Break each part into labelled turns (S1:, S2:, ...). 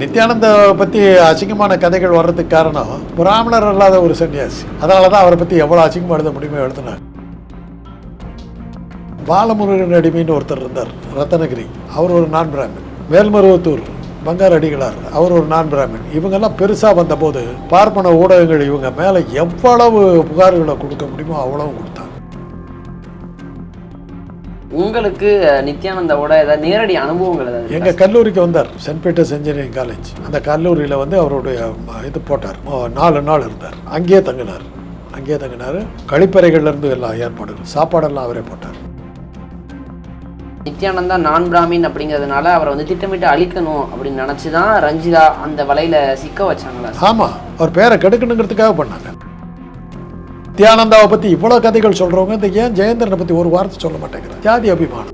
S1: நித்யானந்த பற்றி அசிங்கமான கதைகள் வர்றதுக்கு காரணம் பிராமணர் அல்லாத ஒரு சன்னியாசி. அதனால தான் அவரை பற்றி எவ்வளோ அசிங்கமாக எழுத முடியுமோ எழுதினார். பாலமுருகன் அடிமைன்னு ஒருத்தர் இருந்தார் ரத்தனகிரி. அவர் ஒரு நான் பிராமின் மேல்மருவத்தூர் பங்கார் அடிகளார். அவர் ஒரு நான் பிராமின் இவங்கெல்லாம் பெருசாக வந்தபோது பார்ப்பன ஊடகங்கள் இவங்க மேலே எவ்வளவு புகார்களை கொடுக்க முடியுமோ அவ்வளவும் கொடுத்தாங்க.
S2: உங்களுக்கு நித்யானந்தாவோட ஏதாவது நேரடி அனுபவங்கள் ஏதாவது?
S1: எங்கள் கல்லூரிக்கு வந்தார் சென்ட் பீட்டர்ஸ் இன்ஜினியரிங் காலேஜ். அந்த கல்லூரியில் வந்து அவருடைய இது போட்டார். நாலு நாள் இருந்தார். அங்கேயே தங்கினார். அங்கேயே தங்கினார். கழிப்பறைகள்ல இருந்து எல்லாம் ஏற்பாடுகள் சாப்பாடெல்லாம் அவரே போட்டார்.
S2: நித்யானந்தா நான் பிராமின் அப்படிங்கிறதுனால அவரை வந்து திட்டமிட்டு அழிக்கணும் அப்படின்னு நினச்சி தான் ரஞ்சிதா அந்த வலையில சிக்க வச்சாங்களா?
S1: ஆமாம் அவர் பேரை கெடுக்கணுங்கிறதுக்காக பண்ணாங்க. நித்யானந்தாவை பற்றி இவ்வளோ கதைகள் சொல்கிறவங்க இந்த ஏன் ஜெயேந்திரனை பற்றி ஒரு வார்த்தை சொல்ல மாட்டேங்கிறார் ஜாதி அபிமானம்.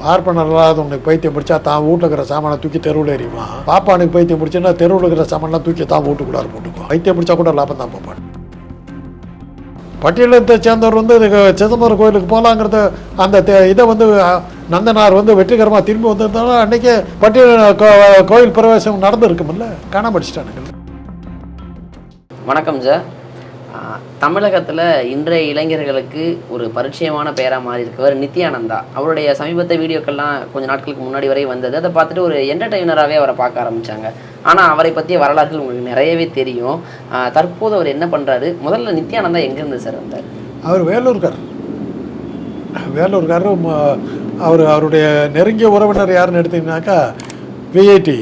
S1: பார்ப்பனர் இல்லாதவனுக்கு பைத்தியம் பிடிச்சா தான் வீட்டில் இருக்கிற சாமானை தூக்கி தெருவில் எறிவான் பாப்பானுக்கு பைத்தியம் பிடிச்சுன்னா தெருவில் இருக்கிற சாமான்லாம் தூக்கி தான் வீட்டுக்குள்ளார போட்டுக்குவான் பைத்தியம் பிடிச்சா கூட லாபம் தான் பார்ப்பான் பட்டியலத்தை சேர்ந்தவர் வந்து இதுக்கு சிதம்பரம் கோயிலுக்கு போகலாங்கிறத அந்த இதை வந்து நந்தனார் வந்து வெற்றிகரமாக திரும்பி வந்திருந்தாலும் அன்றைக்கே பட்டியல் கோ- கோயில் பிரவேசம் நடந்துருக்குமில்ல காணாமடிச்சிட்டானுங்க
S2: வணக்கம் சார். தமிழகத்தில் இன்றைய இளைஞர்களுக்கு ஒரு பரிச்சயமான பெயராக மாறி இருக்கவர் நித்யானந்தா. அவருடைய சமீபத்த வீடியோக்கள்லாம் கொஞ்ச நாட்களுக்கு முன்னாடி வரை வந்தது. அதை பார்த்துட்டு ஒரு என்டர்டெய்னராகவே அவரை பார்க்க ஆரம்பித்தாங்க ஆனால் அவரை பற்றிய வரலாறுகள் உங்களுக்கு நிறையவே தெரியும். தற்போது அவர் என்ன பண்ணுறாரு முதல்ல நித்யானந்தா எங்கேருந்து சார் வந்தார்?
S1: அவர் வேலூர்கார். வேலூர்கார் அவர் அவருடைய நெருங்கிய உறவினர் யாருன்னு எடுத்தீங்கன்னாக்கா VIT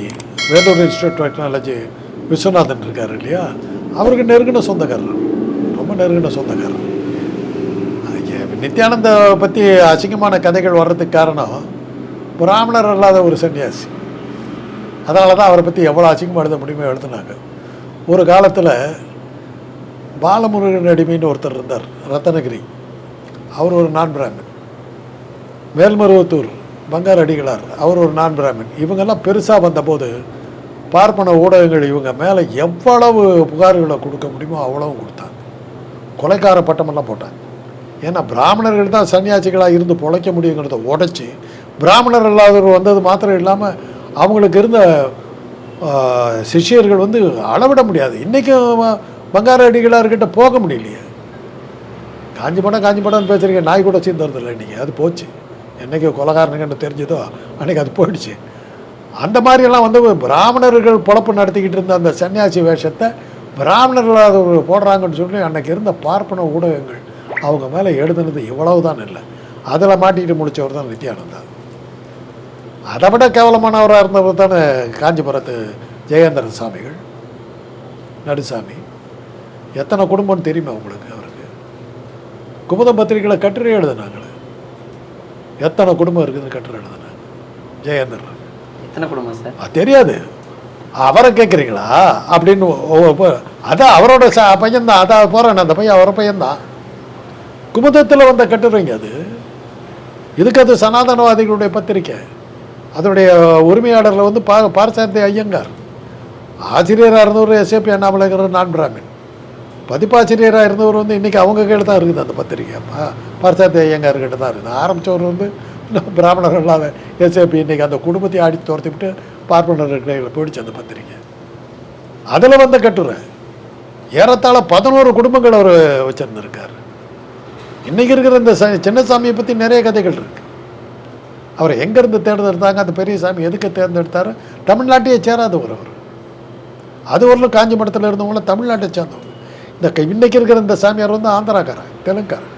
S1: Vellore institute technology Viswanathan இருக்கார் இல்லையா? அவருக்கு நெருங்கின சொந்தக்காரர். ரொம்ப நெருங்கின சொந்தக்காரர் அதுக்கு நித்யானந்த பற்றி அசிங்கமான கதைகள் வர்றதுக்கு காரணம் பிராமணர் அல்லாத ஒரு சன்னியாசி. அதனால தான் அவரை பற்றி எவ்வளோ அசிங்கமாக எழுத முடியுமோ எழுதுனாங்க. ஒரு காலத்தில் பாலமுருகன் அடிமைன்னு ஒருத்தர் இருந்தார் ரத்தனகிரி. அவர் ஒரு நான் பிராமின் மேல்மருவத்தூர் பங்கார் அடிகளார் அவர் ஒரு நான் பிராமின் இவங்கெல்லாம் பெருசாக வந்தபோது பார்ப்பன ஊடகங்கள் இவங்க மேலே எவ்வளவு புகார்களை கொடுக்க முடியுமோ அவ்வளவும் கொடுத்தாங்க. கொலைக்கார பட்டமெல்லாம் போட்டாங்க. ஏன்னா பிராமணர்கள் தான் சன்னியாசிகளாக இருந்து பொழைக்க முடியுங்கிறத உடைச்சி பிராமணர் இல்லாதவர் வந்தது மாத்திரம் இல்லாமல் அவங்களுக்கு இருந்த சிஷியர்கள் சிஷ்யர்கள் வந்து அளவிட முடியாது. இன்றைக்கும் பங்கார அடிகளார்கிட்ட போக முடியலையே. காஞ்சி படம் காஞ்சி படம்னு பேசுகிறீங்க நாய் கூட சேர்ந்து இல்லை இன்றைக்கி அது போச்சு. என்றைக்கு கொலகாரனுங்கன்னு தெரிஞ்சதோ அன்றைக்கி அது போயிடுச்சு. அந்த மாதிரியெல்லாம் வந்து பிராமணர்கள் பொழப்பு நடத்திக்கிட்டு இருந்த அந்த சன்னியாசி வேஷத்தை பிராமணர்கள் ஒரு போடுறாங்கன்னு சொல்லி அன்னைக்கு இருந்த பார்ப்பன ஊடகங்கள் அவங்க மேலே எழுதுனது இவ்வளவு தான் இல்லை. அதில் மாட்டிக்கிட்டு முடிச்சவர் தான் நித்யானந்தா. அதை விட கேவலமானவராக இருந்தவர் தானே காஞ்சிபுரத்து ஜெயேந்திர சாமிகள் நடுசாமி. எத்தனை குடும்பம்னு தெரியுமா உங்களுக்கு அவருக்கு? குமுதம் பத்திரிகையில் கட்டுரை எழுதுனாங்களே. எத்தனை குடும்பம் இருக்குதுன்னு கட்டுரை எழுதுனாங்க? ஜெயேந்திரன்.
S2: எத்தனை குடும்பம் சார்?
S1: அது தெரியாது. அவரை கேட்குறீங்களா அப்படின்னு ஓ, அதான் அவரோட ச பையன்தான். அதான் போகிறேன் அந்த பையன் அவரை பையன்தான். குமுதத்தில் வந்த கட்டுரைங்க அது. இதுக்கு அது சனாதனவாதிகளுடைய பத்திரிக்கை. அதனுடைய உரிமையாளரில் வந்து பா பார்சாந்தி ஐயங்கார். ஆசிரியராக இருந்தவர் எஸ்ஏபி அண்ணாமலைங்கிற நான் பிராமின். பதிப்பாசிரியராக இருந்தவர் வந்து இன்றைக்கி அவங்க கிட்ட தான் இருக்குது அந்த பத்திரிக்கை. பா பார்சாந்தி ஐயங்கார் கிட்ட தான் இருக்குது. ஆரம்பித்தவர் வந்து நம்ம இல்லாத எஸ்ஏபி இன்றைக்கி அந்த குடும்பத்தை அடி துரத்திவிட்டு பார்ப்பனர் கையில் போயிடுச்சு அந்த பத்திரிக்கை. அதில் வந்த கட்டுரை. ஏறத்தாழ பதினோரு குடும்பங்கள் அவர் வச்சுருந்துருக்கார். இன்றைக்கி இருக்கிற இந்த ச சின்னசாமியை பற்றி நிறைய கதைகள் இருக்குது அவர் எங்கேருந்து தேர்ந்தெடுத்தாங்க அந்த பெரிய சாமி எதுக்கு தேர்ந்தெடுத்தார்? தமிழ்நாட்டையே சேராதவர் அவர். அது ஒரு காஞ்சி மடத்தில் இருந்தவங்களும் தமிழ்நாட்டை சேர்ந்தவங்க இந்த க- இருக்கிற இந்த சாமியார் வந்து ஆந்திராக்காரன் தெலுங்காரன்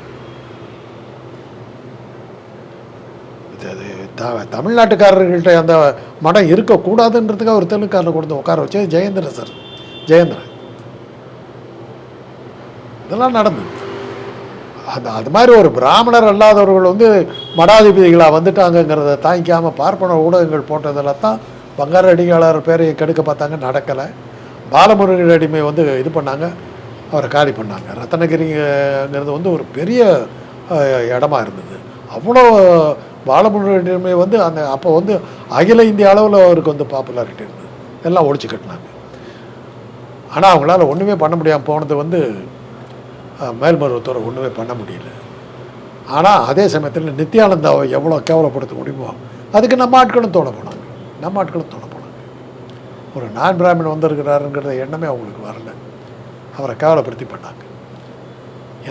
S1: இது அது த தமிழ்நாட்டுக்காரர்கள்ட்ட அந்த மடம் இருக்கக்கூடாதுன்றதுக்காக ஒரு தெலுங்குக்காரனை கொடுத்து உட்கார வச்சு ஜெயந்திரன் சார். ஜெயேந்திரன். இதெல்லாம் நடந்தது. அந்த அது மாதிரி ஒரு பிராமணர் அல்லாதவர்கள் வந்து மடாதிபதிகளாக வந்துட்டாங்கங்கிறத தாங்கிக்காமல் பார்ப்பன ஊடகங்கள் போட்டதில் தான் பங்கார அடிகளார் பேரை கெடுக்க பார்த்தாங்க நடக்கலை. பாலமுருகன் அடிமை வந்து இது பண்ணாங்க அவரை காலி பண்ணாங்க. ரத்தனகிரிங்கிறது வந்து ஒரு பெரிய இடமா இருந்தது. அவ்வளோ பாலமுருகன் வந்து அந்த அப்போ வந்து அகில இந்திய அளவில் அவருக்கு வந்து பாப்புலாரிட்டி இருந்தது. எல்லாம் ஒழிச்சு கட்டினாங்க. ஆனால் அவங்களால ஒன்றுமே பண்ண முடியாமல் போனது வந்து மேல்மருவத்தோட ஒன்றுமே பண்ண முடியல. ஆனால் அதே சமயத்தில் நித்யானந்தாவை எவ்வளோ கேவலப்படுத்த முடியுமோ அதுக்கு நம்ம ஆட்களும் தோண போனாங்க. நம்ம ஆட்களும் தோண போனாங்க. ஒரு நான் பிராமின் வந்திருக்கிறாருங்கிற எண்ணமே அவங்களுக்கு வரல. அவரை கேவலப்படுத்தி பண்ணாங்க.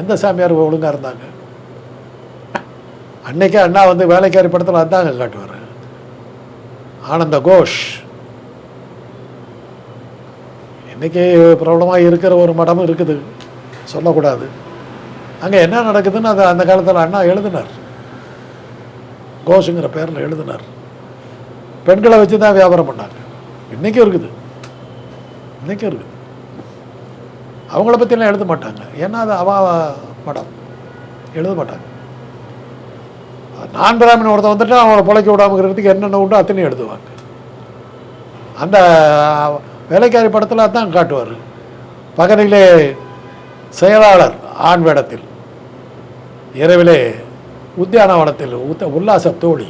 S1: எந்த சாமியார் ஒழுங்காக இருந்தாங்க? அன்னைக்கே அண்ணா வந்து வேலைக்காரி படத்தில் அதாங்க காட்டுவார். ஆனந்த கோஷ். இன்னைக்கு பிரபலமாக இருக்கிற ஒரு மடமும் இருக்குது. சொல்லக்கூடாது. அங்கே என்ன நடக்குதுன்னு அதை அந்த காலத்தில் அண்ணா எழுதினார். கோஷுங்கிற பேரில் எழுதினார். பெண்களை வச்சு தான் வியாபாரம் பண்ணாங்க. இன்றைக்கும் இருக்குது. இன்றைக்கும் இருக்குது. அவங்கள பற்றிலாம் எழுத மாட்டாங்க. ஏன்னா அது அவா அவ மடம் எழுத மாட்டாங்க. நான் பிராமணன் ஒருத்தன் வந்துட்டு அவனை பிழைக்க விடாம இருக்கிறதுக்கு என்னென்ன உண்டோ அத்தனையும் எழுதுவாங்க அந்த வேலைக்காரி படத்தில் அதான் காட்டுவார். பகலிலே செயலாளர் ஆண் வேடத்தில் இரவிலே உத்தியானவனத்தில் உத்த உல்லாச தோழி.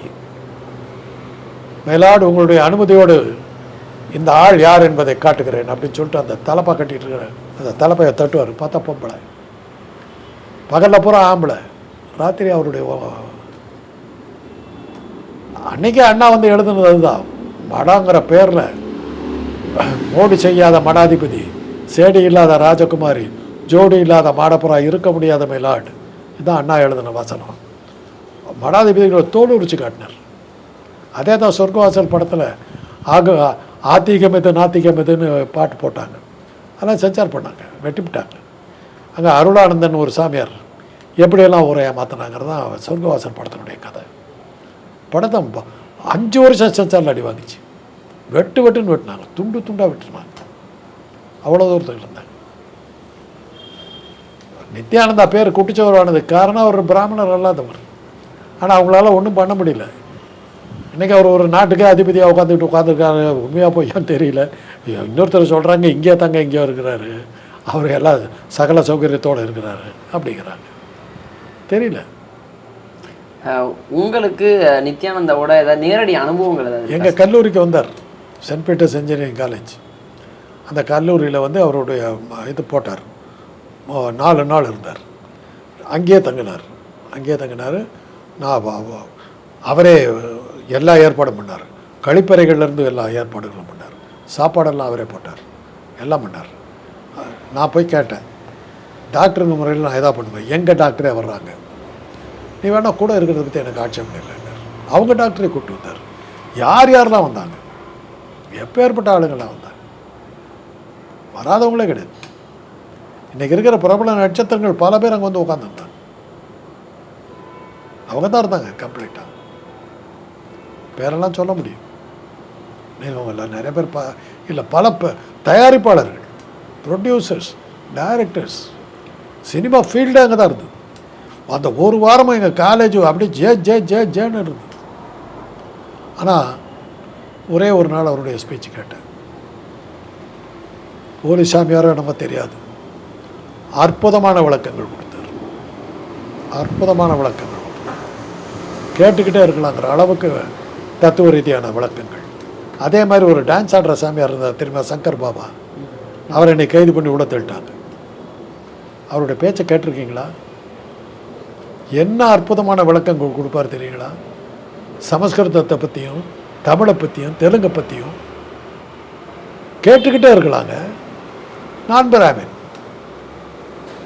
S1: மேலாடு உங்களுடைய அனுமதியோடு இந்த ஆள் யார் என்பதை காட்டுகிறேன் அப்படின்னு சொல்லிட்டு அந்த தலைப்பை கட்டிட்டு இருக்கிறேன் அந்த தலைப்பையை தட்டுவார். பார்த்தா பொம்பளை. பகலில் பூரா ஆம்பளை. ராத்திரி அவருடைய ஓ- அன்னைக்கே அண்ணா வந்து எழுதுனது அதுதான். மடாங்கிற பேரில் மோடி செய்யாத மடாதிபதி சேடி இல்லாத ராஜகுமாரி ஜோடி இல்லாத மாடப்புறா இருக்க முடியாத மேலாட். இதுதான் அண்ணா எழுதின வசனம். மடாதிபதிகளை தோல் உரிச்சு காட்டினார். அதே தான் சொர்க்கவாசல் படத்தில் ஆக ஆத்திகம் இது நாத்திகம் இதுன்னு பாட்டு போட்டாங்க. அதெல்லாம் சென்சார் பண்ணாங்க வெட்டிவிட்டாங்க. அங்கே அருளானந்தன் ஒரு சாமியார் எப்படியெல்லாம் ஊரையாக மாற்றினாங்கிறது தான் சொர்க்கவாசல் படத்தினுடைய கதை. படத்தை ப- அஞ்சு வருஷம் சென்சாரில் அடி வாங்கிச்சு. வெட்டு வெட்டுன்னு வெட்டினாங்க. துண்டு துண்டாக வெட்டினாங்க. அவ்வளோ தூரத்தில் இருந்தாங்க நித்யானந்தா பேர் குட்டிச்சவரானது காரணம் அவர் பிராமணர் அல்லாதவர். ஆனால் அவங்களால ஒன்றும் பண்ண முடியல. இன்றைக்கி அவர் ஒரு நாட்டுக்கே அதிபதியாக உட்காந்துக்கிட்டு உட்காந்துருக்காரு உண்மையாக போய்யான்னு தெரியல. இன்னொருத்தர் சொல்கிறாங்க இங்கே தாங்க இங்கே இருக்கிறாரு. அவர் எல்லாம் சகல சௌகரியத்தோடு இருக்கிறாரு. அப்படிங்கிறாங்க. தெரியல.
S2: உங்களுக்கு நித்யானந்தாவோட ஏதாவது நேரடி அனுபவங்கள் ஏதாவது
S1: எங்கள் கல்லூரிக்கு வந்தார். Saint Peter's engineering college. அந்த கல்லூரியில் வந்து அவருடைய இது போட்டார். நாலு நாள் இருந்தார். அங்கேயே தங்கினார். அங்கேயே தங்கினார். நான் அவரே எல்லா ஏற்பாடும் பண்ணார். கழிப்பறைகள்லேருந்து எல்லா ஏற்பாடுகளும் பண்ணார். சாப்பாடெல்லாம் அவரே போட்டார். எல்லாம் பண்ணார். நான் போய் கேட்டேன். டாக்டருங்க முறையில் நான் எதா பண்ணுவேன். எங்கள் டாக்டரே வர்றாங்க. நீ வேணால் கூட இருக்கிறத பற்றி எனக்கு ஆட்சேபம் இல்லைன்னார் அவங்க டாக்டரை கூப்பிட்டு வந்தார். யார் யாரெல்லாம் வந்தாங்க? எப்பேற்பட்ட ஆளுங்கள்லாம் வந்தாங்க? வராதவங்களே கிடையாது. இன்றைக்கி இருக்கிற பிரபல நட்சத்திரங்கள் பல பேர் அங்கே வந்து உட்காந்துருந்தாங்க அவங்க தான் இருந்தாங்க கம்ப்ளீட்டாக பேரெல்லாம் சொல்ல முடியும். நீங்கள் இல்லை நிறைய பேர் ப இல்லை பல ப தயாரிப்பாளர்கள் ப்ரொடியூசர்ஸ் டைரக்டர்ஸ் சினிமா ஃபீல்டு அங்கே தான் இருந்தது. அந்த ஒரு வாரமாக எங்கள் காலேஜ் அப்படியே ஜே ஜே ஜே ஜேன்னு இருந்தது. ஆனால் ஒரே ஒரு நாள் அவருடைய ஸ்பீச் கேட்டேன். போலி சாமியாரோ நம்ம தெரியாது. அற்புதமான விளக்கங்கள் கொடுத்தார். அற்புதமான விளக்கங்கள் கேட்டுக்கிட்டே இருக்கலாங்கிற அளவுக்கு தத்துவ ரீதியான விளக்கங்கள். அதே மாதிரி ஒரு டான்ஸ் ஆடுற சாமியார் இருந்தார் திரும்ப சங்கர் பாபா. அவர் என்னை கைது பண்ணி உள்ள தள்ளிட்டாங்க. அவருடைய பேச்சை கேட்டிருக்கீங்களா? என்ன அற்புதமான விளக்கங்கள் கொடுப்பார் தெரியுங்களா? சமஸ்கிருதத்தை பற்றியும் தமிழை பற்றியும் தெலுங்கை பற்றியும் கேட்டுக்கிட்டே இருக்கலாங்க. நான் பிராமின்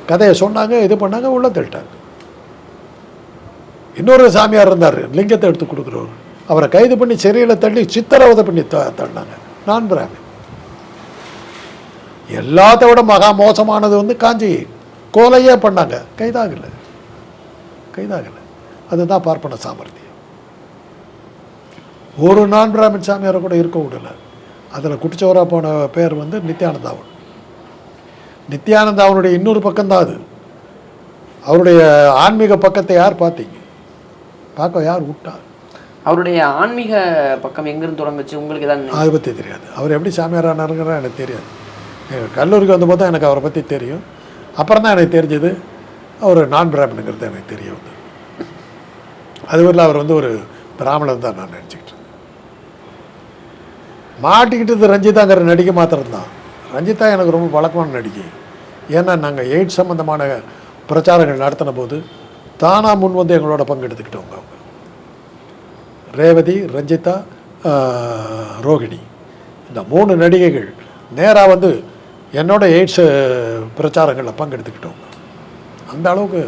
S1: கதையை சொன்னாங்க இது பண்ணாங்க உள்ள தள்ளிட்டாங்க. இன்னொரு சாமியார் இருந்தார் லிங்கத்தை எடுத்து கொடுக்குறவர். அவரை கைது பண்ணி சிறையில் தள்ளி சித்தரவதை பண்ணி த தள்ளினாங்க. நான் பிராமின் எல்லாத்த விட மகா மோசமானது வந்து காஞ்சி கோலையே பண்ணாங்க. கைதாகலை. கைதாகலை. அதுதான் பார்ப்பன சாமர்த்தியம். ஒரு நான் பிராமின் சாமியாரை கூட இருக்க விடல. அதில் குட்டிச்சவரா போன பேர் வந்து நித்யானந்தாவன். நித்யானந்தாவனுடைய இன்னொரு பக்கம்தான் அது. அவருடைய ஆன்மீக பக்கத்தை யார் பார்த்தீங்க? பார்க்க யார் விட்டா
S2: அவருடைய ஆன்மீக பக்கம் எங்கிருந்து தொடங்குச்சு? உங்களுக்கு ஏதாவது
S1: அதை பற்றி தெரியாது. அவர் எப்படி சாமியாரானாருங்கிற எனக்கு தெரியாது. கல்லூரிக்கு வந்தபோது தான் எனக்கு அவரை பற்றி தெரியும். அப்புறம் தான் எனக்கு தெரிஞ்சது. அவர் நான் பிராமணுங்கிறது எனக்கு தெரிய வந்தது. அதுவரில் அவர் வந்து ஒரு பிராமணன் தான் நான் நினச்சிக்கிட்டு இருந்தேன். மாட்டிக்கிட்டது ரஞ்சிதாங்கிற நடிகை மாத்திரம்தான். ரஞ்சிதா எனக்கு ரொம்ப வழக்கமான நடிகை. ஏன்னா நாங்கள் எய்ட்ஸ் சம்மந்தமான பிரச்சாரங்கள் நடத்தின போது தானாக முன் வந்து எங்களோட பங்கெடுத்துக்கிட்டவங்க அவங்க. ரேவதி ரஞ்சிதா ரோகிணி. இந்த மூணு நடிகைகள் நேராக வந்து என்னோட எய்ட்ஸ் பிரச்சாரங்களில் பங்கெடுத்துக்கிட்டவங்க. அந்த அளவுக்கு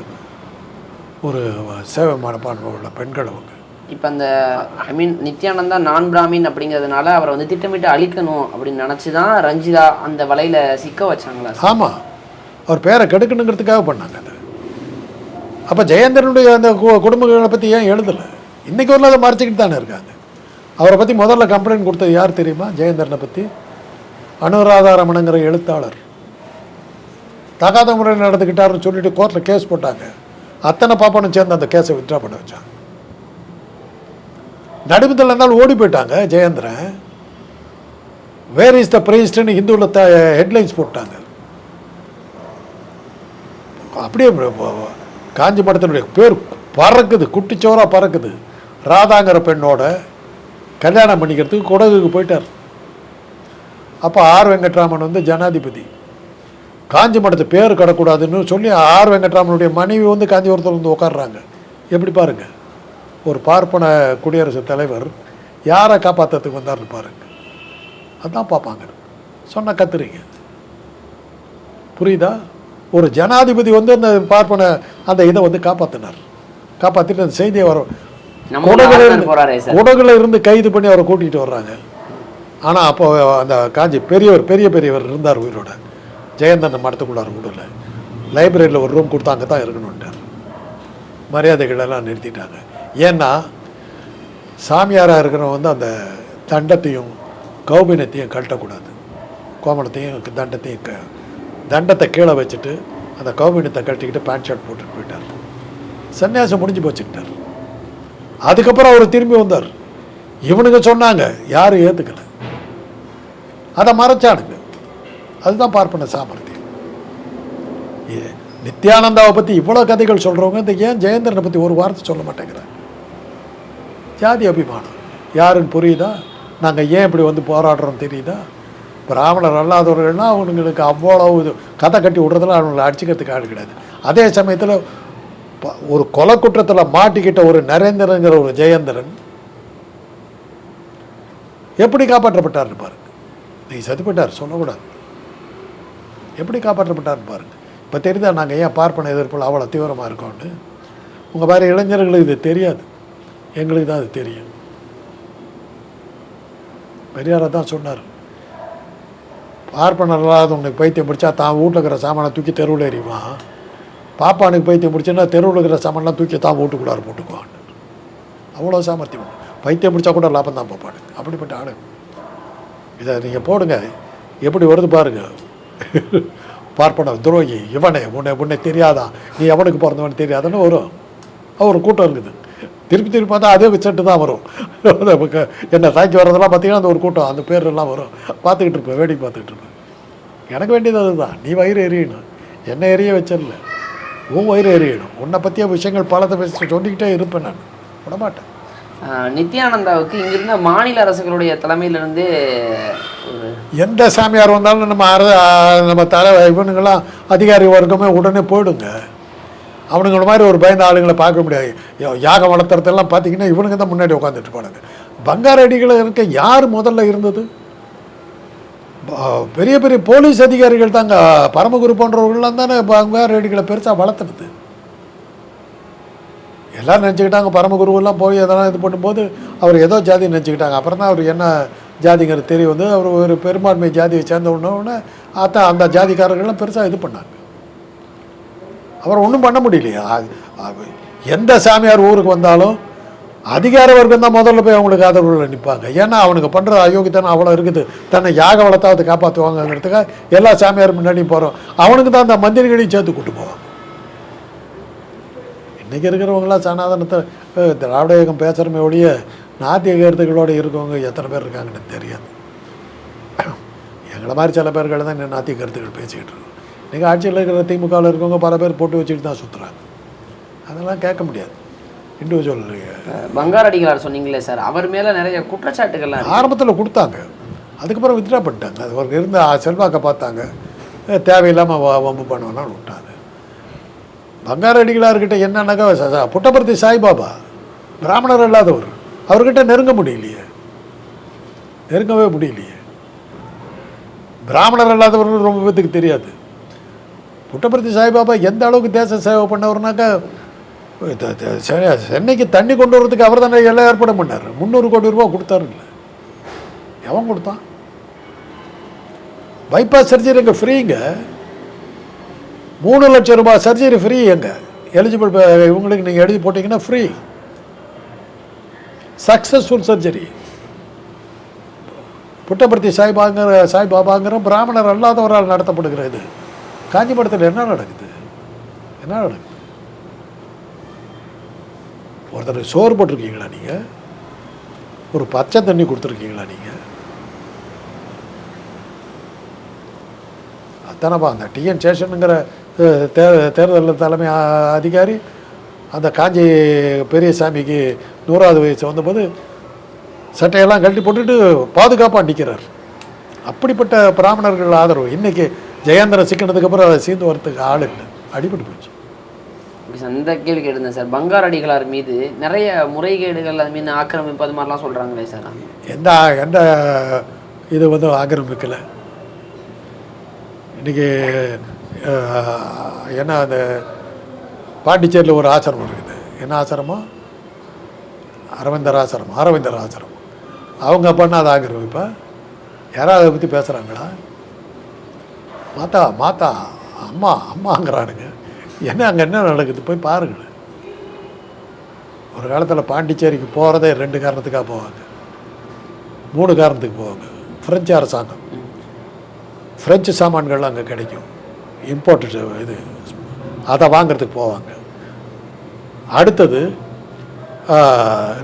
S1: ஒரு சேவை மனப்பான்மை உள்ள பெண்கள் அவங்க.
S2: இப்போ அந்த ஐ மீன் நித்யானந்தா நான் பிராமின் அப்படிங்கிறதுனால அவரை வந்து திட்டமிட்டு அழிக்கணும் அப்படின்னு நினச்சி தான் ரஞ்சிதா அந்த வலையில சிக்க வச்சாங்களா?
S1: ஆமாம் அவர் பேரை கெடுக்கணுங்கிறதுக்காக பண்ணாங்க அது. அப்போ ஜெயேந்திரனுடைய அந்த குடும்பங்களை பற்றி ஏன் எழுதலை? இன்றைக்கி வரல அதை மறைச்சிக்கிட்டு தானே இருக்காங்க. அவரை பற்றி முதல்ல கம்ப்ளைண்ட் கொடுத்தது யார் தெரியுமா? ஜெயேந்திரனை பற்றி அனுராதாரமணங்கிற எழுத்தாளர். தகாத முறையில் நடந்துக்கிட்டாருன்னு சொல்லிட்டு கோர்ட்டில் கேஸ் போட்டாங்க. அத்தனை பாப்பானும் சேர்ந்து அந்த கேஸை வித்ரா பண்ண வச்சாங்க. நடுமத்தில் இருந்தாலும் ஓடி போயிட்டாங்க ஜெயேந்திரன். வேர் இஸ் த பிரைஸ்ட்னு ஹிந்துவில் த ஹெட்லைன்ஸ் போட்டாங்க. அப்படியே காஞ்சி படத்தினுடைய பேர் பறக்குது குட்டிச்சோராக பறக்குது. ராதாங்கிற பெண்ணோட கல்யாணம் பண்ணிக்கிறதுக்கு குடகுக்கு போயிட்டார். அப்போ ஆர் வெங்கட்ராமன் வந்து ஜனாதிபதி. காஞ்சி மடத்து பேர் கிடக்கூடாதுன்னு சொல்லி ஆர் வெங்கட்ராமனுடைய மனைவி வந்து காஞ்சிபுரத்தில் வந்து உட்கார்றாங்க எப்படி பாருங்க? ஒரு பார்ப்பன குடியரசுத் தலைவர் யாரை காப்பாற்றுறதுக்கு வந்தார்னு பாருங்க. அதான் பார்ப்பாங்க. சொன்ன கத்துறீங்க புரியுதா? ஒரு ஜனாதிபதி வந்து அந்த பார்ப்பன அந்த இதை வந்து காப்பாற்றினார் காப்பாற்றிட்டு அந்த செய்தியை வர குடகுல இருந்து குடகுல இருந்து கைது பண்ணி அவரை கூட்டிகிட்டு வர்றாங்க. ஆனால் அப்போ அந்த காஞ்சி பெரியவர் பெரிய பெரியவர் இருந்தார் உயிரோட. ஜெயந்தன் மடத்துக்குள்ளார விடல. லைப்ரரியில் ஒரு ரூம் கொடுத்து அங்கே தான் இருக்கணுன்ட்டார் மரியாதைகளெல்லாம் நிறுத்திட்டாங்க. ஏன்னா சாமியாராக இருக்கிறவங்க வந்து அந்த தண்டத்தையும் கௌபினத்தையும் கழட்டக்கூடாது. கோமணத்தையும் தண்டத்தையும் க தண்டத்தை கீழே வச்சுட்டு அந்த கௌபினத்தை கழட்டிக்கிட்டு பேண்ட் ஷர்ட் போட்டுட்டு போயிட்டார். சன்னியாசம் முடிஞ்சு போச்சுக்கிட்டார் அதுக்கப்புறம் அவர் திரும்பி வந்தார். இவனுங்க சொன்னாங்க யாரும் ஏற்றுக்கலை அதை மறைச்சானுங்க. அதுதான் பார்ப்பன சாமர்த்தியம் நித்யானந்தாவை பற்றி இவ்வளோ கதைகள் சொல்கிறவங்க இந்த ஏன் ஜெயேந்திரனை பற்றி ஒரு வார்த்தை சொல்ல மாட்டேங்கிறாங்க ஜாதி அபிமானம். யாருன்னு புரியுதா? நாங்கள் ஏன் இப்படி வந்து போராடுறோம் தெரியுதா? பிராமணர் அல்லாதவர்கள்னா அவனுங்களுக்கு அவ்வளவு இது. கதை கட்டி விடுறதுல அவங்களை அடிச்சுக்கிறதுக்கு ஆள் கிடையாது. அதே சமயத்தில் ப- ஒரு கொலை குற்றத்தில் மாட்டிக்கிட்ட ஒரு நரேந்திரங்கிற ஒரு ஜெயேந்திரன் எப்படி காப்பாற்றப்பட்டார்னு பாருங்க. நீ செத்துப்பட்டார் சொல்லக்கூடாது. எப்படி காப்பாற்றப்பட்டார்னு பாருங்க. இப்போ தெரியுதா நாங்கள் ஏன் பார்ப்பன எதிர்ப்பில் அவ்வளோ தீவிரமாக இருக்கோம்னு? உங்கள் மாதிரி இளைஞர்களுக்கு இது தெரியாது. எங்களுக்கு தான் அது தெரியும். பெரியாரை தான் சொன்னார். பார்ப்பனர் இல்லாதவனுக்கு பைத்தியம் பிடிச்சா தான் வீட்டில் இருக்கிற சாமானை தூக்கி தெருவில் எறிவான். பாப்பானுக்கு பைத்தியம் பிடிச்சுன்னா தெருவில் இருக்கிற சாமான்லாம் தூக்கி தான் வீட்டுக்குள்ளார போட்டுக்குவான். அவ்வளோ சாமர்த்தியம். பைத்தியம் பிடிச்சா கூட லாபம் தான் பார்ப்பாடு அப்படிப்பட்ட ஆளு. இதை நீங்கள் போடுங்க. எப்படி வருது பாருங்கள் பார்ப்பன துரோகி இவனே உன்னை உன்னை தெரியாதா? நீ எவனுக்கு பிறந்தவன் தெரியாதுன்னு வரும். ஒரு கூட்டம் இருக்குது. திருப்பி திருப்பி பார்த்தா அதே வச்சுட்டு தான் வரும். நமக்கு என்ன தாக்கி வர்றதெல்லாம் பார்த்தீங்கன்னா அந்த ஒரு கூட்டம் அந்த பேர் எல்லாம் வரும். பார்த்துக்கிட்டு இருப்பேன் வேடிக்கை பார்த்துக்கிட்டு இருப்பேன். எனக்கு வேண்டியது அதுதான். நீ வயிறு எரியணும். என்ன எரிய வச்சிடல. உன் வயிறு எரியணும். உன்னை பற்றிய விஷயங்கள் பலத்தை பேசி சொல்லிக்கிட்டே இருப்பேன் நான். விடமாட்டேன்.
S2: நித்யானந்தாவுக்கு இங்கிருந்த மாநில அரசுகளுடைய தலைமையிலிருந்து
S1: எந்த சாமியார் வந்தாலும் நம்ம அர நம்ம தலை இவனுங்கெல்லாம் அதிகாரி வர்க்கமே உடனே போயிடுங்க. அவனுங்கள மாதிரி ஒரு பயந்த ஆளுங்களை பார்க்க முடியாது. யாகம் வளர்த்துறதெல்லாம் பார்த்தீங்கன்னா இவனுங்க தான் முன்னாடி உட்காந்துட்டு இருப்பானுங்க பங்காரடிகளை இருக்க யார் முதல்ல இருந்தது? பெரிய பெரிய போலீஸ் அதிகாரிகள் தாங்க. பரமகுரு போன்றவர்கள்லாம் தானே பங்காரடிகளை பெருசாக வளர்த்துனது. எல்லோரும் நினச்சிக்கிட்டாங்க. பரமகுருவெல்லாம் போய் எதனா இது பண்ணும்போது அவர் ஏதோ ஜாதி நினச்சிக்கிட்டாங்க. அப்புறம் தான் அவர் என்ன ஜாதிங்கிறது தெரிய வந்து அவர் ஒரு பெரும்பான்மை ஜாதியை சேர்ந்த உடனே அத்தான் அந்த ஜாதிக்காரர்கள்லாம் பெருசாக இது பண்ணாங்க. அவர் ஒன்றும் பண்ண முடியலையா. எந்த சாமியார் ஊருக்கு வந்தாலும் அதிகார வர்க்கம் தான் முதல்ல போய் அவங்களுக்கு ஆதரவுல நிற்பாங்க ஏன்னா அவனுக்கு பண்ணுற அயோக்கியத்தனம் அவ்வளோ இருக்குது. தன்னை யாக வளர்த்தாவது காப்பாற்றுவாங்கங்கிறதுக்காக எல்லா சாமியார் முன்னாடியும் போகிறோம் அவனுக்கு தான் அந்த மந்திரிகளையும் சேர்த்து கூட்டு போவாங்க. இன்றைக்கி இருக்கிறவங்களாம் சனாதனத்தை திராவிட இயக்கம் பேசுகிறமே ஒழிய நாத்திய கருத்துக்களோடு இருக்கவங்க எத்தனை பேர் இருக்காங்கன்னு தெரியாது. எங்களை மாதிரி சில பேர்கள் தான் இன்னும் நாத்திய கருத்துக்கள் பேசிக்கிட்டு இருக்கோம் இன்றைக்கி ஆட்சியில் இருக்கிற திமுகவில் இருக்கவங்க பல பேர் போட்டு வச்சுட்டு தான் சுற்றுறாங்க அதெல்லாம் கேட்க முடியாது. இண்டிவிஜுவல்
S2: பங்கார் அடிகளார் சொன்னீங்களே சார் அவர் மேல நிறைய குற்றச்சாட்டுகள்லாம் இருக்கு.
S1: ஆரம்பத்தில் கொடுத்தாங்க. அதுக்கப்புறம் வித்ட்ரா பண்ணிட்டாங்க அது அவருக்கு இருந்த செல்வாக்கை பார்த்தாங்க. தேவையில்லாமல் வம்பு பண்ணுவேன்னா விட்டாங்க. பங்கார அடிகளார்கிட்ட என்னன்னாக்கா புட்டபர்த்தி சாய்பாபா பிராமணர் இல்லாதவர் அவர்கிட்ட நெருங்க முடியலையே. நெருங்கவே முடியலையே. பிராமணர் அல்லாதவர்கள் ரொம்ப பேத்துக்கு தெரியாது. புட்டபர்த்தி சாய்பாபா எந்த அளவுக்கு தேச சேவை பண்ணவர்னாக்கா சென்னைக்கு தண்ணி கொண்டு வரதுக்கு அவர் தானே எல்லாம் ஏற்பாடு பண்ணார். முந்நூறு கோடி ரூபா கொடுத்தாரு இல்லை. எவன் கொடுத்தான்? பைபாஸ் சர்ஜரி இங்கே ஃப்ரீங்க? மூணு லட்சம் ரூபாய் சர்ஜரி ஃப்ரீ எங்க? எலிஜிபிள் இவங்களுக்கு நீங்கள் எழுதி போட்டிங்கன்னா ஃப்ரீ சக்ஸஸ்ஃபுல் சர்ஜரி புட்டபர்த்தி சாய்பாங்கிற சாய்பாபாங்கிற பிராமணர் அல்லாதவரால் நடத்தப்படுகிற இது. காஞ்சிபுரத்தில் என்ன நடக்குது? என்ன நடக்குது? ஒருத்தர் சோறு போட்டிருக்கீங்களா நீங்கள் ஒரு பச்சை தண்ணி கொடுத்துருக்கீங்களா நீங்கள் அதானப்பா அந்த டிஎன் சேஷனுங்கிற தே தேர்தல் தலைமை அதிகாரி அந்த காஞ்சி பெரியசாமிக்கு நூறாவது வயசு வந்தபோது சட்டையெல்லாம் கழட்டி போட்டுட்டு பாதுகாப்பாக நிற்கிறார் அப்படிப்பட்ட பிராமணர்கள் ஆதரவு. இன்னைக்கு ஜெயேந்திரன் சிக்கினதுக்கு அப்புறம் அதை சீந்து வரத்துக்கு ஆள் இல்லை. அடிபட்டு போச்சு.
S2: இந்த கேள்வி கேட்டிருந்தேன் சார். பங்கார் அடிகளார் மீது நிறைய முறைகேடுகள் அது மீது ஆக்கிரமிப்பு அது மாதிரிலாம் சொல்கிறாங்களே சார்.
S1: எந்த எந்த இது வந்து ஆக்கிரமிக்கலை. இன்றைக்கி என்ன அந்த பாண்டிச்சேரியில் ஒரு ஆசிரமம் இருக்குது. என்ன ஆசிரமம்? அரவிந்தர் ஆசிரமம் அரவிந்தர் ஆசிரமம். அவங்க பண்ணாத இப்போ? யாராவது அதை பற்றி பேசுகிறாங்களா மாத்தா மாத்தா அம்மா அம்மாங்கிறானுங்க. என்ன அங்கே என்ன நடக்குது? போய் பாருங்கள் ஒரு காலத்தில் பாண்டிச்சேரிக்கு போகிறதே ரெண்டு காரணத்துக்காக போவாங்க. மூணு காரணத்துக்கு போவாங்க. ஃப்ரெஞ்சு அரசாங்கம். ஃப்ரெஞ்சு சாமான்கள் அங்கே கிடைக்கும். இம்போர்ட்டட் இது அதை வாங்குறதுக்கு போவாங்க. அடுத்தது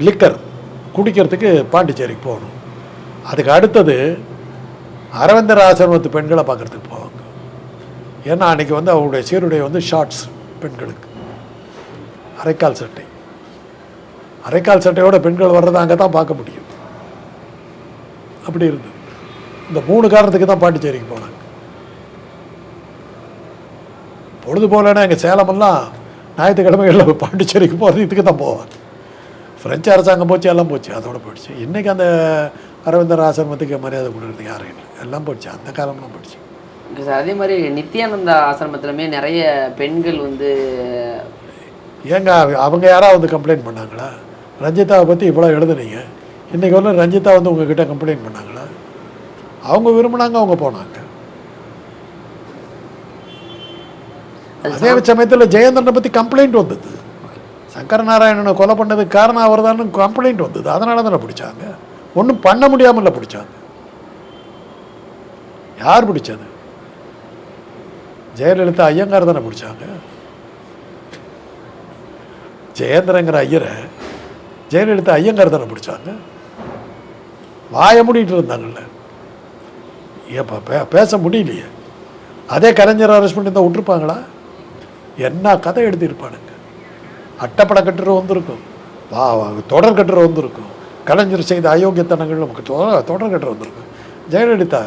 S1: லிக்கர் குடிக்கிறதுக்கு பாண்டிச்சேரிக்கு போகணும். அதுக்கு அடுத்தது அரவிந்தர் ஆசிரமத்து பெண்களை பார்க்குறதுக்கு போவாங்க. ஏன்னா அன்றைக்கி வந்து அவங்களுடைய சீருடை வந்து ஷார்ட்ஸ் பெண்களுக்கு. அரைக்கால் சட்டை. அரைக்கால் சட்டையோட பெண்கள் வர்றதை அங்கே தான் பார்க்க முடியும். அப்படி இருந்தது. இந்த மூணு காரணத்துக்கு தான் பாண்டிச்சேரிக்கு போனாங்க. பொழுது போலன்னா எங்கள் சேலமெல்லாம் ஞாயிற்றுக்கிழமைகளில் பாண்டிச்சேரிக்கு போகிறது இதுக்கு தான் போவாங்க ஃப்ரெஞ்சு அரசாங்கம் போச்சு எல்லாம் போச்சு அதோட போயிடுச்சு. இன்றைக்கி அந்த அரவிந்தர் ஆசிரமத்துக்கு மரியாதை கொடுக்குறதுக்கு யாரும் இல்லை. எல்லாம் போயிடுச்சு அந்த காலம்லாம் போயிடுச்சு
S2: சார் அதே மாதிரி நித்யானந்தா ஆசிரமத்திலுமே நிறைய பெண்கள் வந்து
S1: ஏங்க அவ- அவங்க யாராவது வந்து கம்ப்ளைண்ட் பண்ணாங்களா? ரஞ்சிதாவை பற்றி இவ்வளோ எழுதுனீங்க. இன்றைக்கி வரல ரஞ்சிதா வந்து உங்ககிட்ட கம்ப்ளைண்ட் பண்ணாங்களா? அவங்க விரும்பினாங்க அவங்க போனாங்க. அதே சமயத்தில் ஜெயேந்திரனை பற்றி கம்ப்ளைண்ட் வந்தது. சங்கரநாராயணனை கொலை பண்ணதுக்கு காரணம் அவர் தான் கம்ப்ளைண்ட் வந்தது. அதனால தானே பிடிச்சாங்க. ஒன்றும் பண்ண முடியாமல பிடிச்சாங்க. யார் பிடிச்சது? ஜெயலலிதா ஐயங்கார் தானே பிடிச்சாங்க. ஜெயேந்திரங்கிற ஐயரை ஜெயலலிதா ஐயங்கார் தானே பிடிச்சாங்க. வாய மூடிட்டு இருந்தாங்கல்ல. ஏப்பா பே பேச முடியலையே. அதே கலைஞர் அரெஸ்ட் பண்ணி தான் விட்டுருப்பாங்களா? என்ன கதை எழுதியிருப்பானுங்க? அட்டப்பட கட்டுரை வந்திருக்கும். வா வா, தொடர் கட்டுரை வந்திருக்கும். கலைஞர் செய்த அயோக்கியத்தனங்கள் நமக்கு தொடர் கட்டுரை வந்திருக்கும். ஜெயலலிதா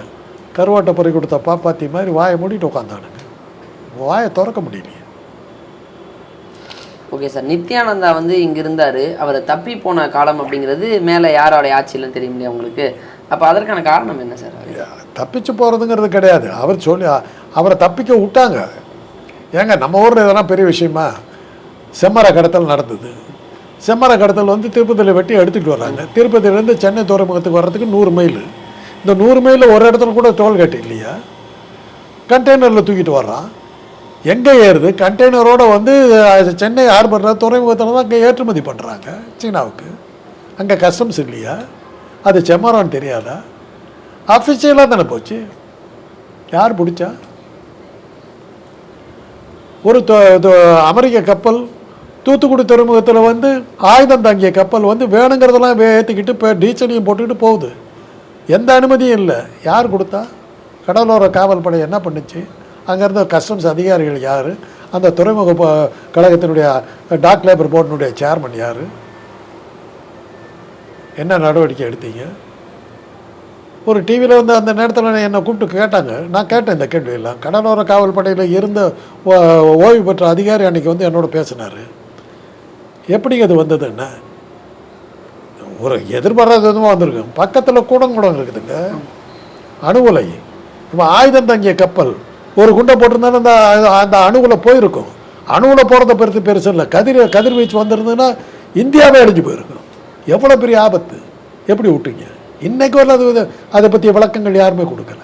S1: கருவாட்டை பொறி கொடுத்த பாப்பாத்தி மாதிரி வாயை மூடிட்டு உட்காந்தானுங்க வாயை திறக்க முடியலையே.
S2: ஓகே சார் நித்யானந்தா வந்து இங்க இருந்தாரு. அவர் தப்பி போன காலம் அப்படிங்கிறது மேலே யாரோடைய ஆட்சியிலும் தெரியும் இல்லையா உங்களுக்கு? அப்போ அதற்கான காரணம் என்ன சார்?
S1: தப்பிச்சு போகிறதுங்கிறது கிடையாது. அவர் சொல்லி அவரை தப்பிக்க விட்டாங்க. ஏங்க நம்ம ஊரில் எதனா பெரிய விஷயமா? செம்மர கடத்தல் நடந்தது. செம்மர கடத்தல் வந்து திருப்பதியில் வெட்டி எடுத்துகிட்டு வர்றாங்க. திருப்பதியிலேருந்து சென்னை துறைமுகத்துக்கு வர்றதுக்கு நூறு மைல் இந்த நூறு மைலில் ஒரு இடத்துல கூட டோல்கேட் இல்லையா? கண்டெய்னரில் தூக்கிட்டு வர்றான். எங்கே ஏறுது? கண்டெய்னரோடு வந்து அது சென்னை ஹார்பரில் துறைமுகத்தில் தான் அங்கே ஏற்றுமதி பண்ணுறாங்க சீனாவுக்கு. அங்கே கஸ்டம்ஸ் இல்லையா? அது செம்மரம்னு தெரியாதா? அஃபிஷியலாக தானே போச்சு. யார் பிடிச்சா? ஒரு அமெரிக்க கப்பல் தூத்துக்குடி துறைமுகத்தில் வந்து ஆயுதம் தாங்கிய கப்பல் வந்து வேணுங்கிறதெல்லாம் ஏற்றிக்கிட்டு இப்போ டீச்சனையும் போட்டுக்கிட்டு போகுது. எந்த அனுமதியும் இல்லை. யார் கொடுத்தா? கடலோர காவல் படை என்ன பண்ணுச்சு? அங்கேருந்த கஸ்டம்ஸ் அதிகாரிகள் யார்? அந்த துறைமுக கழகத்தினுடைய டாக் லேபர் போர்டினுடைய சேர்மன் யார்? என்ன நடவடிக்கை எடுத்தீங்க? ஒரு டிவியில் வந்து அந்த நேரத்தில் என்னை கூப்பிட்டு கேட்டாங்க. நான் கேட்டேன் இந்த கேள்வியெல்லாம். கடலோர காவல் படையில் இருந்த ஓ- ஓய்வு பெற்ற அதிகாரி அன்னைக்கு வந்து என்னோட பேசினார். எப்படிங்க அது வந்தது என்ன ஒரு எதிர்பாராத விதமாக வந்திருக்கு. பக்கத்தில் கூடங்குடம் இருக்குதுங்க. அணுகுலை. இப்போ ஆயுதம் தங்கிய கப்பல். ஒரு குண்டை போட்டிருந்தாலும் அந்த அந்த அணுகுல போயிருக்கும். அணுகுல போகிறத பெருத்து பெருசு இல்லை. கதிர் கதிர்வீச்சு வந்திருந்ததுன்னா இந்தியாவே அழிஞ்சு போயிருக்கும். எவ்வளோ பெரிய ஆபத்து. எப்படி விட்டுங்க? இன்றைக்கு வரல அது அதை பற்றிய விளக்கங்கள் யாருமே கொடுக்கல.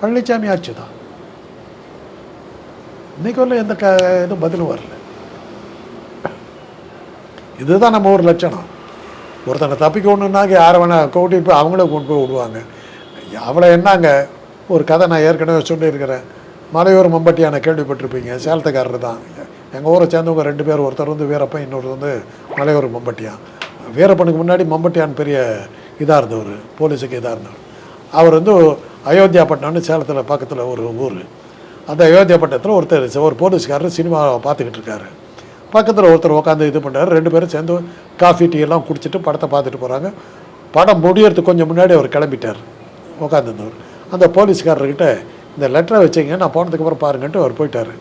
S1: பழனிசாமி ஆட்சி தான். இன்றைக்கு வரல எந்த க இதுவும் பதிலும் வரல. இதுதான் நம்ம ஒரு லட்சணம். ஒருத்தனை தப்பிக்கணுன்னாங்க யாரை வேணால் கூட்டிட்டு போய் அவங்களே கொண்டு போய் விடுவாங்க. அவளை என்னங்க? ஒரு கதை நான் ஏற்கனவே சொல்லியிருக்கிறேன். மலையூர் மம்பட்டியான கேள்விப்பட்டிருப்பீங்க. சேலத்துக்காரர் தான். எங்கள் ஊரை சேர்ந்தவங்க ரெண்டு பேர் ஒருத்தர் வந்து வீரப்பன் இன்னொருத்தர் வந்து மலையூர் மம்பட்டியான் வீரப்பனுக்கு முன்னாடி மம்பட்டியான் பெரிய இதாக இருந்தவர் போலீஸுக்கு இதாக இருந்தவர் அவர் வந்து அயோத்தியாப்பட்டினம்னு சேலத்தில் பக்கத்தில் ஒரு ஊர். அந்த அயோத்தியாப்பட்டினத்தில் ஒருத்தர் ஒரு போலீஸ்காரர் சினிமாவை பார்த்துக்கிட்டு இருக்காரு. பக்கத்தில் ஒருத்தர் உட்காந்து இது பண்ணாரு ரெண்டு பேரும் சேர்ந்து காஃபி டீ எல்லாம் குடிச்சிட்டு படத்தை பார்த்துட்டு போகிறாங்க படம் முடியறதுக்கு கொஞ்சம் முன்னாடி அவர் கிளம்பிட்டார் உட்காந்துருந்தவர் அந்த போலீஸ்காரர்கிட்ட இந்த லெட்டரை வச்சுங்க நான் போனதுக்கப்புறம் பாருங்கன்ட்டு அவர் போயிட்டார்.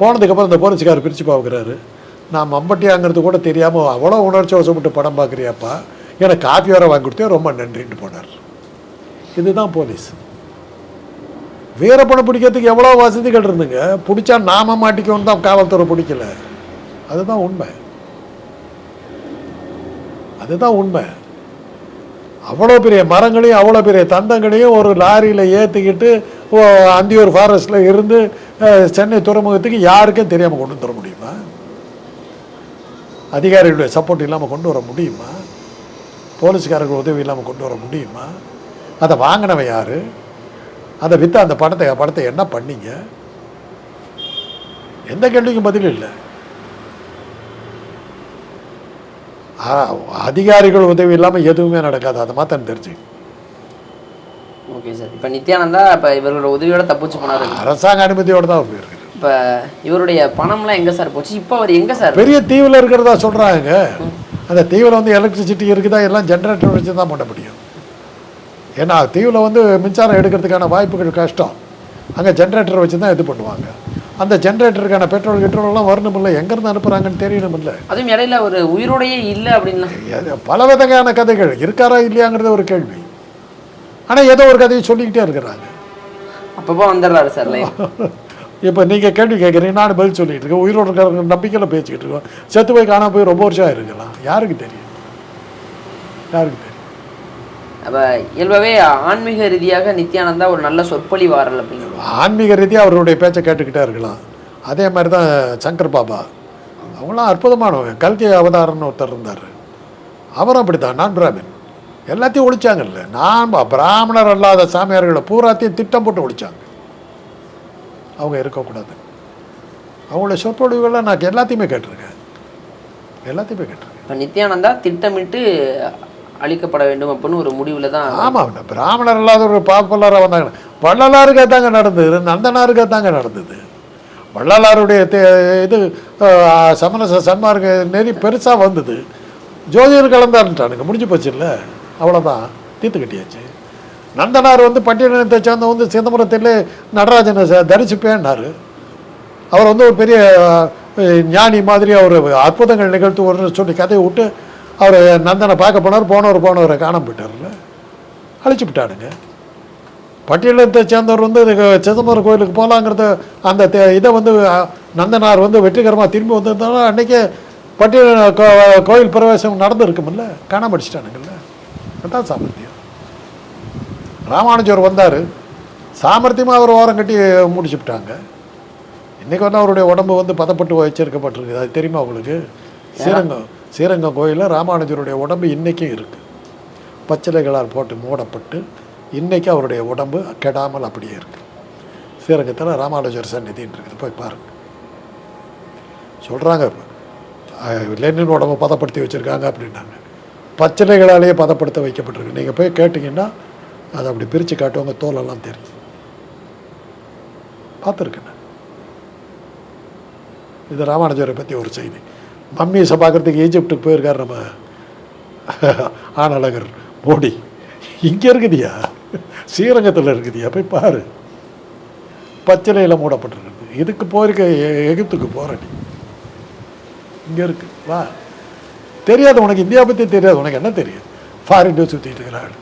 S1: போனதுக்கப்புறம் இந்த போலீஸ்காரர் பிரித்து பார்க்குறாரு. நான் மம்பட்டியாங்கிறது கூட தெரியாமல் அவ்வளோ உணர்ச்சி வசப்பட்டு படம் பார்க்குறியாப்பா? எனக்கு காஃபி வர வாங்கி கொடுத்தே ரொம்ப நன்றின்னு போனார். இதுதான் போலீஸ். வீரப்பணம் பிடிக்கிறதுக்கு எவ்வளோ வசதிகள் இருந்துங்க? பிடிச்சா நாம மாட்டிக்கணும் தான் காவல்துறை பிடிக்கல. அதுதான் உண்மை. அதுதான் உண்மை. அவ்வளோ பெரிய மரங்களையும் அவ்வளோ பெரிய தந்தங்களையும் ஒரு லாரியில் ஏற்றிக்கிட்டு அந்தியூர் ஃபாரஸ்ட்டில் இருந்து சென்னை துறைமுகத்துக்கு யாருக்கும் தெரியாமல் கொண்டு வர முடியுமா? அதிகாரிகளுடைய சப்போர்ட் இல்லாமல் கொண்டு வர முடியுமா? போலீஸ்காரர்கள் உதவி இல்லாமல் கொண்டு வர முடியுமா? அதை வாங்கினவன் யார்? அதை விற்று அந்த பணத்தை படத்தை என்ன பண்ணீங்க? எந்த கேள்விக்கும் பதில் இல்லை. அதிகாரிகள் உதவி இல்லாமல் எதுவுமே நடக்காது. அதை மாத்திரம் தெரிஞ்சு.
S2: Okay sir. இப்போ நித்யானந்தா இப்போ இவர்களோட உதவியோட தப்பிச்சு போனாரு.
S1: அரசாங்க அனுமதியோடு தான் போயிருக்குது
S2: இப்போ இவருடைய பணம்லாம் எங்கே சார் போச்சு? இப்போ அவர் எங்கே சார்?
S1: பெரிய தீவில் இருக்கிறதா சொல்கிறாங்க அந்த தீவில் வந்து எலக்ட்ரிசிட்டி இருக்குதா எல்லாம் ஜென்ரேட்டர் வச்சு தான் பண்ண முடியும். ஏன்னா தீவில் வந்து மின்சாரம் எடுக்கிறதுக்கான வாய்ப்புகள் கஷ்டம். அங்கே ஜென்ரேட்டர் வச்சு தான் இது பண்ணுவாங்க. அந்த ஜென்ரேட்டருக்கான பெட்ரோல் கிட்ரோல் எல்லாம் வரணும் இல்லை எங்கேருந்து அனுப்புகிறாங்கன்னு தெரியணும் இல்லை.
S2: அதுவும் இடையில ஒரு உயிரோடையே இல்லை அப்படின்லாம்
S1: அது பல வகையான கதைகள். இருக்காரா இல்லையாங்கிறது ஒரு கேள்வி. ஆனால் ஏதோ ஒரு கதையை சொல்லிக்கிட்டே இருக்கிறாங்க.
S2: அப்பப்போ வந்துடுறாரு சார்
S1: இப்போ நீங்கள் கேள்வி கேட்குறீங்க நான் பதில் சொல்லிட்டு இருக்கேன். உயிரோடு இருக்கிற நம்பிக்கையில் பேசிக்கிட்டு இருக்கோம். செத்து போய் காணாம போய் ரொம்ப வருஷம் இருக்கலாம் யாருக்கு தெரியும்? யாருக்கு தெரியும்?
S2: அப்போ இயல்பாகவே ஆன்மீக ரீதியாக நித்யானந்தா ஒரு நல்ல சொற்பொழிவாரல் அப்படின்னு
S1: ஆன்மீக ரீதியாக அவருடைய பேச்சை கேட்டுக்கிட்டே இருக்கலாம். அதே மாதிரி தான் சங்கர் பாபா. அவங்களாம் அற்புதமானவங்க. கல்கி அவதாரம்னு ஒருத்தர் இருந்தார். அவரும் அப்படி தான் நான் பிராமின் எல்லாத்தையும் ஒழிச்சாங்கல்ல. நான் பிராமணர் அல்லாத சாமியார்களை பூராத்தையும் திட்டம் போட்டு ஒழிச்சாங்க. அவங்க இருக்கக்கூடாது. அவங்களோட சொற்பொழிவுகளை நான் எல்லாத்தையுமே கேட்டிருக்கேன். எல்லாத்தையுமே கேட்டிருக்கேன்.
S2: இப்போ நித்யானந்தா திட்டமிட்டு அழிக்கப்பட வேண்டும் அப்படின்னு ஒரு முடிவில் தான்
S1: ஆமாம் பிராமணர் இல்லாத ஒரு பாப்புலராக வந்தாங்க. வள்ளலாருக்கே தாங்க நடந்தது நந்தனாருக்கே தாங்க நடந்தது. வள்ளலாருடைய இது சமண சன்மார்க்க நெறி பெருசாக வந்தது. ஜோதியர் கலந்தான்ட்டானுங்க முடிஞ்சு போச்சு இல்லை அவ்வளோதான் தீர்த்து கட்டியாச்சு. நந்தனார் வந்து பட்டியலத்தை சேர்ந்த வந்து சிதம்பரத்தில் நடராஜனை ச- தரிசிப்பேன்னாரு. அவர் வந்து ஒரு பெரிய ஞானி மாதிரி அவர் அற்புதங்கள் நிகழ்த்துவார்னு சொல்லி கதையை விட்டு அவர் நந்தனை பார்க்க போனார் போனவர் போனவரை காணாம போயிட்டார்ல அழிச்சு விட்டானுங்க பட்டியலத்தை சேர்ந்தவர் வந்து இதுக்கு சிதம்பரம் கோயிலுக்கு போகலாங்கிறத அந்த இதை வந்து நந்தனார் வந்து வெற்றிகரமாக திரும்பி வந்திருந்தாலும் அன்றைக்கே பட்டியல கோயில் பிரவேசம் நடந்திருக்குமில்ல. காணாமடிச்சிட்டானுங்கல்ல அதான் சாமர்த்தியம். ராமானுஜர் வந்தார். சாமர்த்தியமாக அவர் ஓரம் கட்டி முடிச்சுட்டாங்க இன்றைக்கி வந்து அவருடைய உடம்பு வந்து பதப்பட்டு வச்சிருக்கப்பட்டிருக்குது அது தெரியுமா உங்களுக்கு? ஸ்ரீரங்கம் ஸ்ரீரங்கம் கோயிலில் ராமானுஜருடைய உடம்பு இன்றைக்கும் இருக்குது பச்சிலைகளால் போட்டு மூடப்பட்டு இன்றைக்கி அவருடைய உடம்பு கெடாமல் அப்படியே இருக்குது ஸ்ரீரங்கத்தில் ராமானுஜர் சந்நிதின்னு இருக்குது. போய் பாருங்க. சொல்கிறாங்க லெனின் உடம்பை பதப்படுத்தி வச்சுருக்காங்க அப்படின்னாங்க. பச்சிலைகளாலேயே பதப்படுத்த வைக்கப்பட்டிருக்கு. நீங்கள் போய் கேட்டிங்கன்னா அதை அப்படி பிரித்து காட்டுவாங்க தோலெல்லாம் தெரியும். பார்த்துருக்கேன் இது ராமானுஜரை பற்றி ஒரு செய்தி. மம்மீஸை பார்க்குறதுக்கு ஈஜிப்டுக்கு போயிருக்கார் நம்ம ஆனழகர் மோடி. இங்கே இருக்குதியா? ஸ்ரீரங்கத்தில் இருக்குதியா? போய் பாரு. பச்சிலையில் மூடப்பட்டிருக்குது இதுக்கு போயிருக்க எ- எகிப்துக்கு போகிற நீ. இங்கே இருக்கு. வா. தெரியாது உனக்கு இந்தியா பற்றி தெரியாது உனக்கு என்ன தெரியும்? ஃபாரின் சுற்றிட்டு இருக்கிறாள்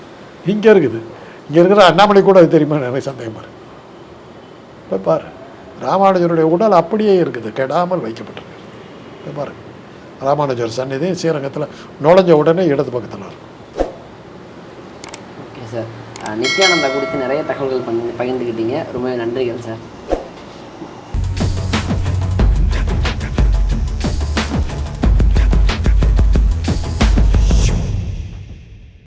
S1: இங்கே இருக்குது. இங்கே இருக்கிற அண்ணாமலை கூட அது தெரியுமா? எனக்கு சந்தேகமாக இருக்குது இப்போ பாரு. ராமானுஜருடைய உடல் அப்படியே இருக்குது. கெடாமல் வைக்கப்பட்டிருக்கு. இப்போ பாரு. ராமானுஜர் சந்நிதி ஸ்ரீரங்கத்தில் நுழைஞ்ச உடனே இடது பக்கத்தில் இருக்கும்
S2: ஓகே சார் நித்யானந்தா குறித்து நிறைய தகவல்கள் பண்ணி பகிர்ந்துக்கிட்டீங்க ரொம்ப நன்றிகள் சார்